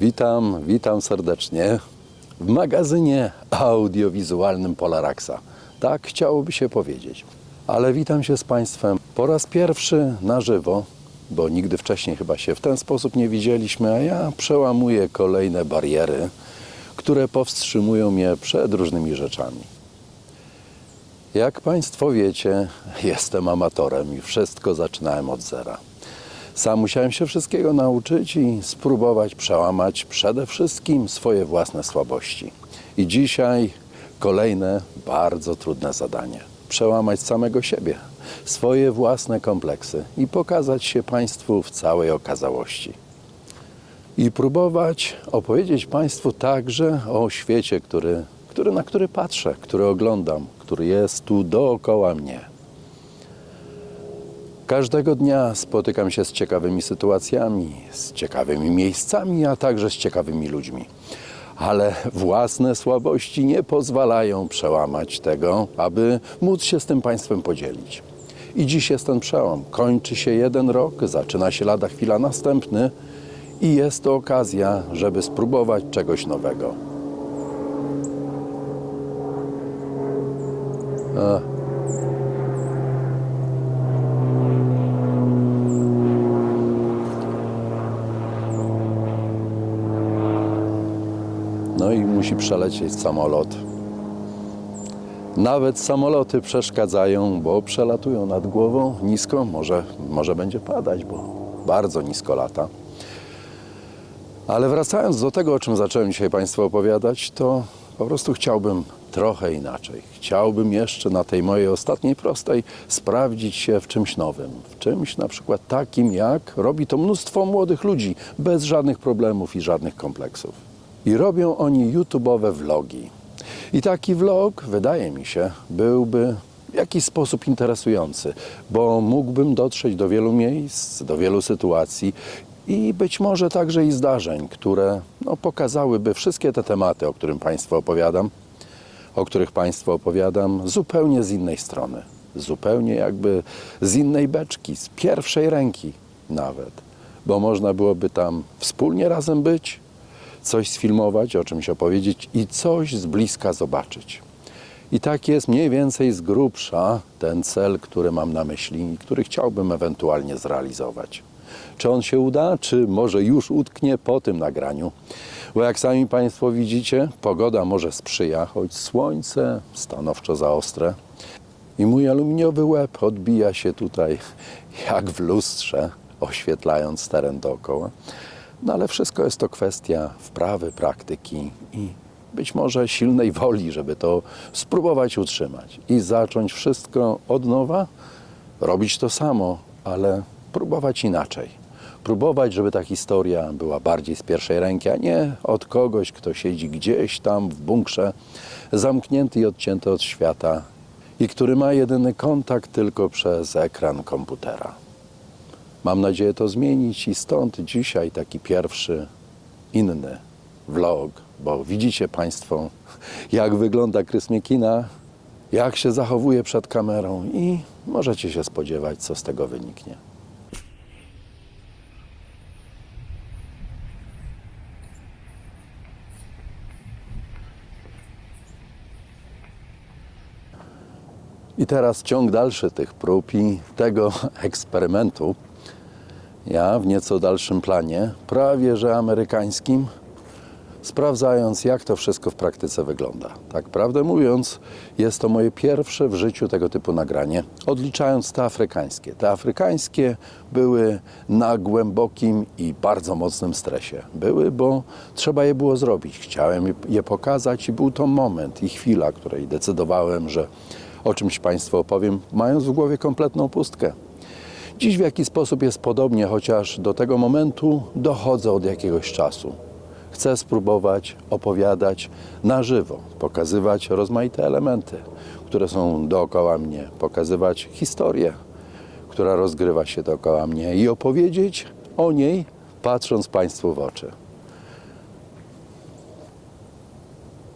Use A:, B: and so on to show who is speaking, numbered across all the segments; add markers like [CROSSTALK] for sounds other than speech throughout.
A: Witam, witam serdecznie w magazynie audiowizualnym Polaraxa. Tak chciałoby się powiedzieć. Ale witam się z Państwem po raz pierwszy na żywo, bo nigdy wcześniej chyba się w ten sposób nie widzieliśmy, a ja przełamuję kolejne bariery, które powstrzymują mnie przed różnymi rzeczami. Jak Państwo wiecie, jestem amatorem i wszystko zaczynałem od zera. Sam musiałem się wszystkiego nauczyć i spróbować przełamać przede wszystkim swoje własne słabości. I dzisiaj kolejne bardzo trudne zadanie. Przełamać samego siebie, swoje własne kompleksy i pokazać się Państwu w całej okazałości. I próbować opowiedzieć Państwu także o świecie, który, który, na który patrzę, który oglądam, który jest tu dookoła mnie. Każdego dnia spotykam się z ciekawymi sytuacjami, z ciekawymi miejscami, a także z ciekawymi ludźmi. Ale własne słabości nie pozwalają przełamać tego, aby móc się z tym państwem podzielić. I dziś jest ten przełom. Kończy się jeden rok, zaczyna się lada chwila następny i jest to okazja, żeby spróbować czegoś nowego. A, No i musi przelecieć samolot. Nawet samoloty przeszkadzają, bo przelatują nad głową nisko. Może, może będzie padać, bo bardzo nisko lata. Ale wracając do tego, o czym zacząłem dzisiaj Państwu opowiadać, to po prostu chciałbym trochę inaczej. Chciałbym jeszcze na tej mojej ostatniej prostej sprawdzić się w czymś nowym. W czymś na przykład takim, jak robi to mnóstwo młodych ludzi, bez żadnych problemów i żadnych kompleksów. I robią oni YouTube'owe vlogi. I taki vlog, wydaje mi się, byłby w jakiś sposób interesujący, bo mógłbym dotrzeć do wielu miejsc, do wielu sytuacji i być może także i zdarzeń, które no, pokazałyby wszystkie te tematy, o którym Państwu opowiadam, o których Państwu opowiadam, zupełnie z innej strony. Zupełnie jakby z innej beczki, z pierwszej ręki nawet. Bo można byłoby tam wspólnie razem być, coś sfilmować, o czymś opowiedzieć i coś z bliska zobaczyć. I tak jest mniej więcej z grubsza ten cel, który mam na myśli i który chciałbym ewentualnie zrealizować. Czy on się uda, czy może już utknie po tym nagraniu? Bo jak sami Państwo widzicie, pogoda może sprzyja, choć słońce stanowczo za ostre. I mój aluminiowy łeb odbija się tutaj [LAUGHS] jak w lustrze, oświetlając teren dookoła. No ale wszystko jest to kwestia wprawy, praktyki i być może silnej woli, żeby to spróbować utrzymać i zacząć wszystko od nowa, robić to samo, ale próbować inaczej. Próbować, żeby ta historia była bardziej z pierwszej ręki, a nie od kogoś, kto siedzi gdzieś tam w bunkrze, zamknięty i odcięty od świata i który ma jedyny kontakt tylko przez ekran komputera. Mam nadzieję to zmienić i stąd dzisiaj taki pierwszy inny vlog, bo widzicie Państwo, jak wygląda Krys Miekina, jak się zachowuje przed kamerą i możecie się spodziewać, co z tego wyniknie. I teraz ciąg dalszy tych prób i tego [LAUGHS] eksperymentu. Ja w nieco dalszym planie, prawie że amerykańskim, sprawdzając, jak to wszystko w praktyce wygląda. Tak prawdę mówiąc, jest to moje pierwsze w życiu tego typu nagranie, odliczając te afrykańskie. Te afrykańskie były na głębokim i bardzo mocnym stresie. Były, bo trzeba je było zrobić. Chciałem je- pokazać i był to moment i chwila, której decydowałem, że o czymś Państwu opowiem, mając w głowie kompletną pustkę. Dziś w jaki sposób jest podobnie, chociaż do tego momentu dochodzę od jakiegoś czasu. Chcę spróbować opowiadać na żywo, pokazywać rozmaite elementy, które są dookoła mnie, pokazywać historię, która rozgrywa się dookoła mnie i opowiedzieć o niej, patrząc Państwu w oczy.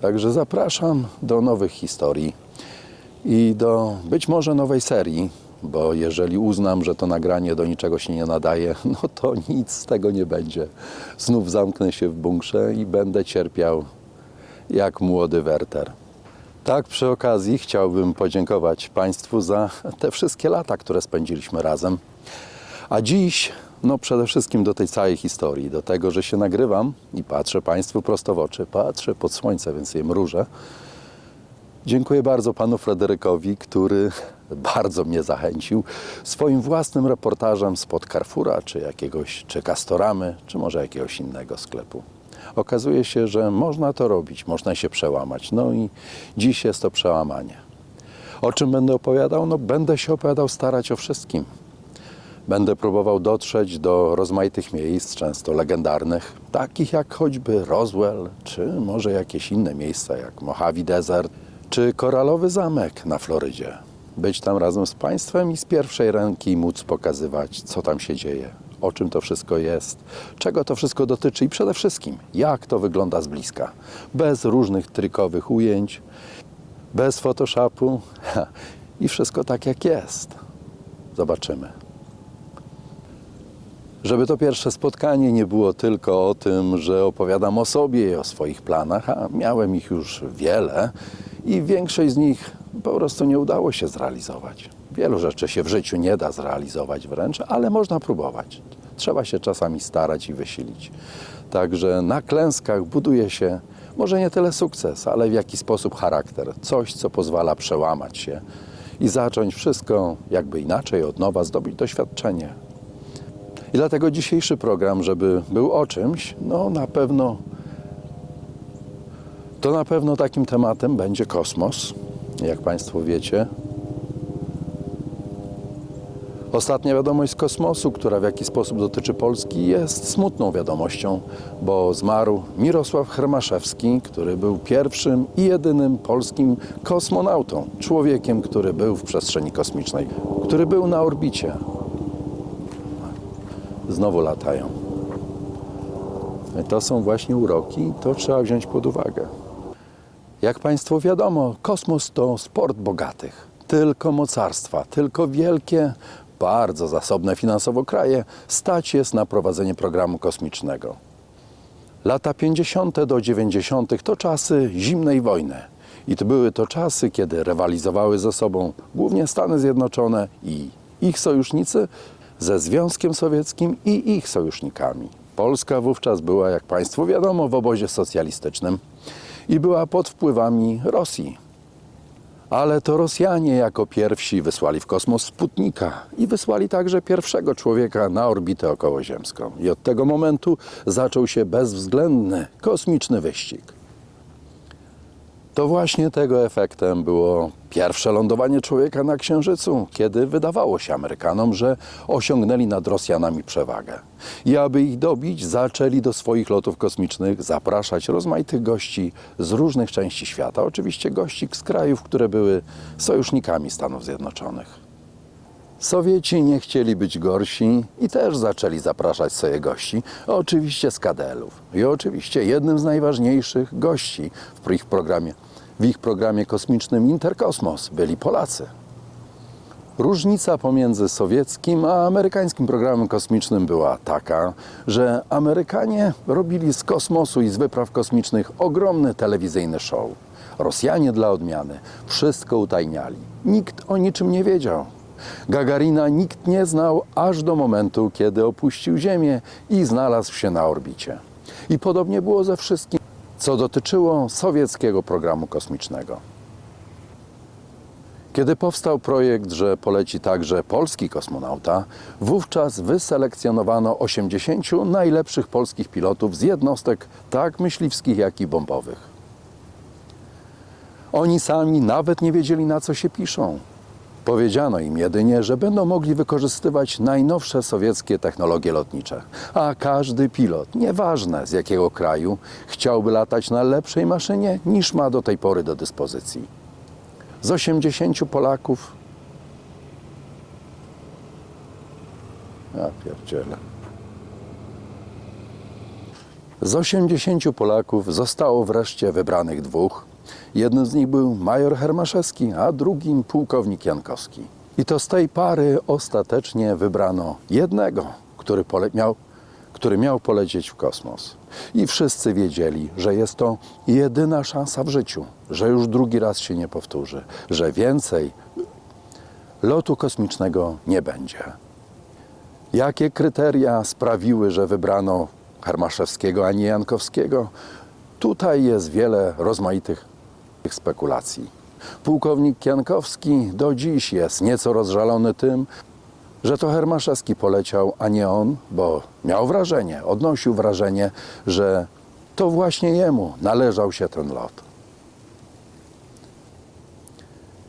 A: Także zapraszam do nowych historii i do być może nowej serii, bo jeżeli uznam, że to nagranie do niczego się nie nadaje, [LAUGHS] no to nic z tego nie będzie. Znów zamknę się w bunkrze i będę cierpiał jak młody Werter. Tak, przy okazji chciałbym podziękować Państwu za te wszystkie lata, które spędziliśmy razem. A dziś, no przede wszystkim do tej całej historii, do tego, że się nagrywam i patrzę Państwu prosto w oczy, patrzę pod słońce, więc je mrużę. Dziękuję bardzo panu Fryderykowi, który [LAUGHS] bardzo mnie zachęcił swoim własnym reportażem spod Carrefoura, czy jakiegoś, czy Castoramy, czy może jakiegoś innego sklepu. Okazuje się, że można to robić, można się przełamać. No i dziś jest to przełamanie. O czym będę opowiadał? No będę się opowiadał starać o wszystkim. Będę próbował dotrzeć do rozmaitych miejsc, często legendarnych, takich jak choćby Roswell, czy może jakieś inne miejsca jak Mojave Desert, czy Koralowy Zamek na Florydzie. Być tam razem z Państwem i z pierwszej ręki móc pokazywać, co tam się dzieje, o czym to wszystko jest, czego to wszystko dotyczy i przede wszystkim, jak to wygląda z bliska, bez różnych trykowych ujęć, bez Photoshopu [LAUGHS] i wszystko tak jak jest. Zobaczymy. Żeby to pierwsze spotkanie nie było tylko o tym, że opowiadam o sobie i o swoich planach, a miałem ich już wiele i większość z nich po prostu nie udało się zrealizować. Wielu rzeczy się w życiu nie da zrealizować wręcz, ale można próbować. Trzeba się czasami starać i wysilić. Także na klęskach buduje się może nie tyle sukces, ale w jaki sposób charakter. Coś, co pozwala przełamać się i zacząć wszystko jakby inaczej, od nowa, zdobyć doświadczenie. I dlatego dzisiejszy program, żeby był o czymś, no na pewno to na pewno takim tematem będzie kosmos, jak Państwo wiecie. Ostatnia wiadomość z kosmosu, która w jakiś sposób dotyczy Polski, jest smutną wiadomością, bo zmarł Mirosław Hermaszewski, który był pierwszym i jedynym polskim kosmonautą, człowiekiem, który był w przestrzeni kosmicznej, który był na orbicie. Znowu latają. To są właśnie uroki, to trzeba wziąć pod uwagę. Jak Państwu wiadomo, kosmos to sport bogatych. Tylko mocarstwa, tylko wielkie, bardzo zasobne finansowo kraje stać jest na prowadzenie programu kosmicznego. Lata 50. do 90. to czasy zimnej wojny. I to były to czasy, kiedy rywalizowały ze sobą głównie Stany Zjednoczone i ich sojusznicy ze Związkiem Sowieckim i ich sojusznikami. Polska wówczas była, jak Państwu wiadomo, w obozie socjalistycznym i była pod wpływami Rosji. Ale to Rosjanie jako pierwsi wysłali w kosmos Sputnika i wysłali także pierwszego człowieka na orbitę okołoziemską. I od tego momentu zaczął się bezwzględny kosmiczny wyścig. To właśnie tego efektem było pierwsze lądowanie człowieka na Księżycu, kiedy wydawało się Amerykanom, że osiągnęli nad Rosjanami przewagę. I aby ich dobić, zaczęli do swoich lotów kosmicznych zapraszać rozmaitych gości z różnych części świata. Oczywiście gości z krajów, które były sojusznikami Stanów Zjednoczonych. Sowieci nie chcieli być gorsi i też zaczęli zapraszać sobie gości, oczywiście z KDL-ów. I oczywiście jednym z najważniejszych gości w ich programie, w ich programie kosmicznym Interkosmos byli Polacy. Różnica pomiędzy sowieckim a amerykańskim programem kosmicznym była taka, że Amerykanie robili z kosmosu i z wypraw kosmicznych ogromny telewizyjny show. Rosjanie dla odmiany wszystko utajniali. Nikt o niczym nie wiedział. Gagarina nikt nie znał aż do momentu, kiedy opuścił Ziemię i znalazł się na orbicie. I podobnie było ze wszystkim, co dotyczyło sowieckiego programu kosmicznego. Kiedy powstał projekt, że poleci także polski kosmonauta, wówczas wyselekcjonowano 80 najlepszych polskich pilotów z jednostek tak myśliwskich, jak i bombowych. Oni sami nawet nie wiedzieli, na co się piszą. Powiedziano im jedynie, że będą mogli wykorzystywać najnowsze sowieckie technologie lotnicze, a każdy pilot, nieważne z jakiego kraju, chciałby latać na lepszej maszynie niż ma do tej pory do dyspozycji. Z 80 Polaków. Ja pierdzielę. Z 80 Polaków zostało wreszcie wybranych dwóch. Jednym z nich był major Hermaszewski, a drugim pułkownik Jankowski. I to z tej pary ostatecznie wybrano jednego, który, miał, który miał polecieć w kosmos. I wszyscy wiedzieli, że jest to jedyna szansa w życiu, że już drugi raz się nie powtórzy, że więcej lotu kosmicznego nie będzie. Jakie kryteria sprawiły, że wybrano Hermaszewskiego, a nie Jankowskiego? Tutaj jest wiele rozmaitych spekulacji. Pułkownik Jankowski do dziś jest nieco rozżalony tym, że to Hermaszewski poleciał, a nie on, bo miał wrażenie, odnosił wrażenie, że to właśnie jemu należał się ten lot.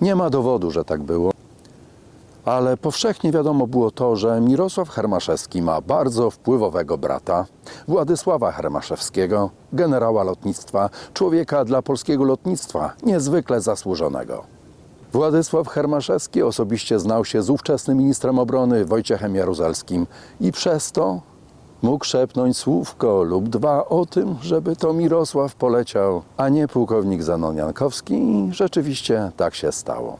A: Nie ma dowodu, że tak było, ale powszechnie wiadomo było to, że Mirosław Hermaszewski ma bardzo wpływowego brata, Władysława Hermaszewskiego, generała lotnictwa, człowieka dla polskiego lotnictwa niezwykle zasłużonego. Władysław Hermaszewski osobiście znał się z ówczesnym ministrem obrony Wojciechem Jaruzelskim i przez to mógł szepnąć słówko lub dwa o tym, żeby to Mirosław poleciał, a nie pułkownik Zanon Jankowski i rzeczywiście tak się stało.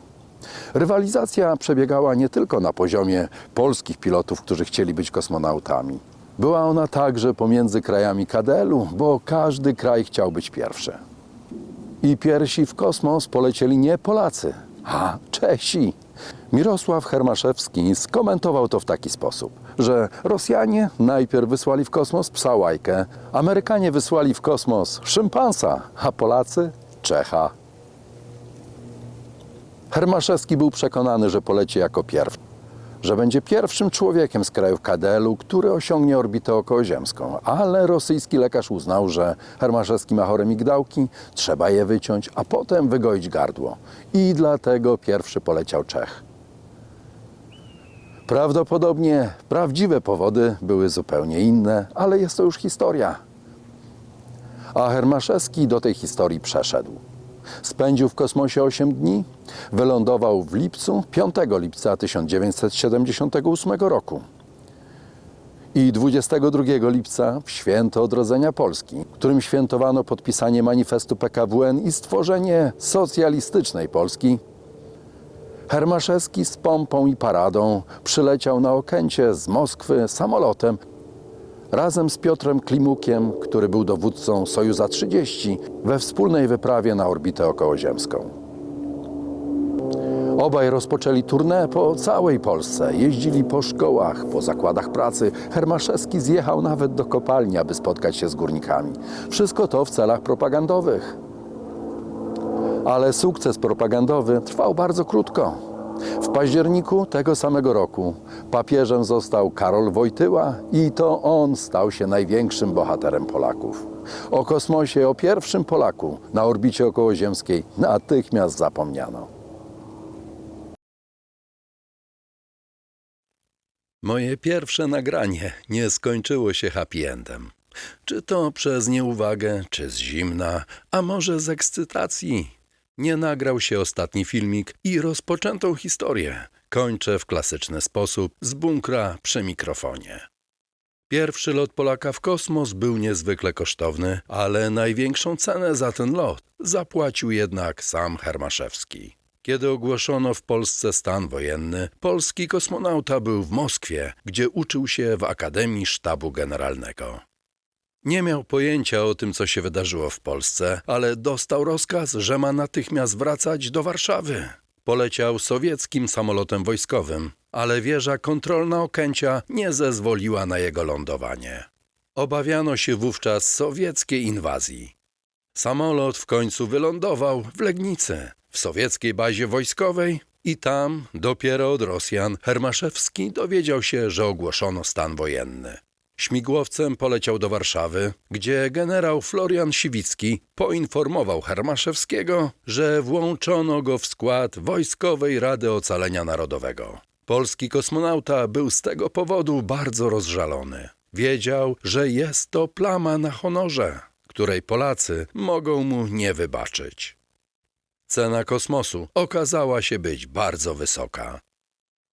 A: Rywalizacja przebiegała nie tylko na poziomie polskich pilotów, którzy chcieli być kosmonautami. Była ona także pomiędzy krajami kadelu, bo każdy kraj chciał być pierwszy. I pierwsi w kosmos polecieli nie Polacy, a Czesi. Mirosław Hermaszewski skomentował to w taki sposób, że Rosjanie najpierw wysłali w kosmos psa łajkę, Amerykanie wysłali w kosmos szympansa, a Polacy Czecha. Hermaszewski był przekonany, że poleci jako pierwszy, że będzie pierwszym człowiekiem z krajów KDL-u, który osiągnie orbitę okołoziemską. Ale rosyjski lekarz uznał, że Hermaszewski ma chore migdałki, trzeba je wyciąć, a potem wygoić gardło. I dlatego pierwszy poleciał Czech. Prawdopodobnie prawdziwe powody były zupełnie inne, ale jest to już historia. A Hermaszewski do tej historii przeszedł. Spędził w kosmosie 8 dni, wylądował w lipcu, 5 lipca 1978 roku. I 22 lipca w święto odrodzenia Polski, którym świętowano podpisanie manifestu PKWN i stworzenie socjalistycznej Polski, Hermaszewski z pompą i paradą przyleciał na Okęcie z Moskwy samolotem razem z Piotrem Klimukiem, który był dowódcą Sojuza 30 we wspólnej wyprawie na orbitę okołoziemską. Obaj rozpoczęli tournée po całej Polsce. Jeździli po szkołach, po zakładach pracy. Hermaszewski zjechał nawet do kopalni, aby spotkać się z górnikami. Wszystko to w celach propagandowych. Ale sukces propagandowy trwał bardzo krótko. W październiku tego samego roku papieżem został Karol Wojtyła i to on stał się największym bohaterem Polaków. O kosmosie, o pierwszym Polaku na orbicie okołoziemskiej natychmiast zapomniano. Moje pierwsze nagranie nie skończyło się happy endem. Czy to przez nieuwagę, czy z zimna, a może z ekscytacji. Nie nagrał się ostatni filmik i rozpoczętą historię kończę w klasyczny sposób z bunkra przy mikrofonie. Pierwszy lot Polaka w kosmos był niezwykle kosztowny, ale największą cenę za ten lot zapłacił jednak sam Hermaszewski. Kiedy ogłoszono w Polsce stan wojenny, polski kosmonauta był w Moskwie, gdzie uczył się w Akademii Sztabu Generalnego. Nie miał pojęcia o tym, co się wydarzyło w Polsce, ale dostał rozkaz, że ma natychmiast wracać do Warszawy. Poleciał sowieckim samolotem wojskowym, ale wieża kontrolna Okęcia nie zezwoliła na jego lądowanie. Obawiano się wówczas sowieckiej inwazji. Samolot w końcu wylądował w Legnicy, w sowieckiej bazie wojskowej i tam, dopiero od Rosjan, Hermaszewski dowiedział się, że ogłoszono stan wojenny. Śmigłowcem poleciał do Warszawy, gdzie generał Florian Siwicki poinformował Hermaszewskiego, że włączono go w skład Wojskowej Rady Ocalenia Narodowego. Polski kosmonauta był z tego powodu bardzo rozżalony. Wiedział, że jest to plama na honorze, której Polacy mogą mu nie wybaczyć. Cena kosmosu okazała się być bardzo wysoka.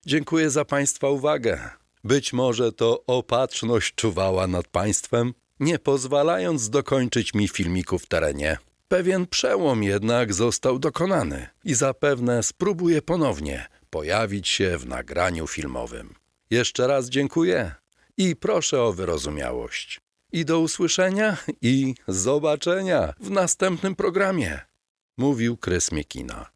A: Dziękuję za Państwa uwagę. Być może to opatrzność czuwała nad państwem, nie pozwalając dokończyć mi filmiku w terenie. Pewien przełom jednak został dokonany i zapewne spróbuję ponownie pojawić się w nagraniu filmowym. Jeszcze raz dziękuję i proszę o wyrozumiałość. I do usłyszenia i zobaczenia w następnym programie, mówił Krys Miekina.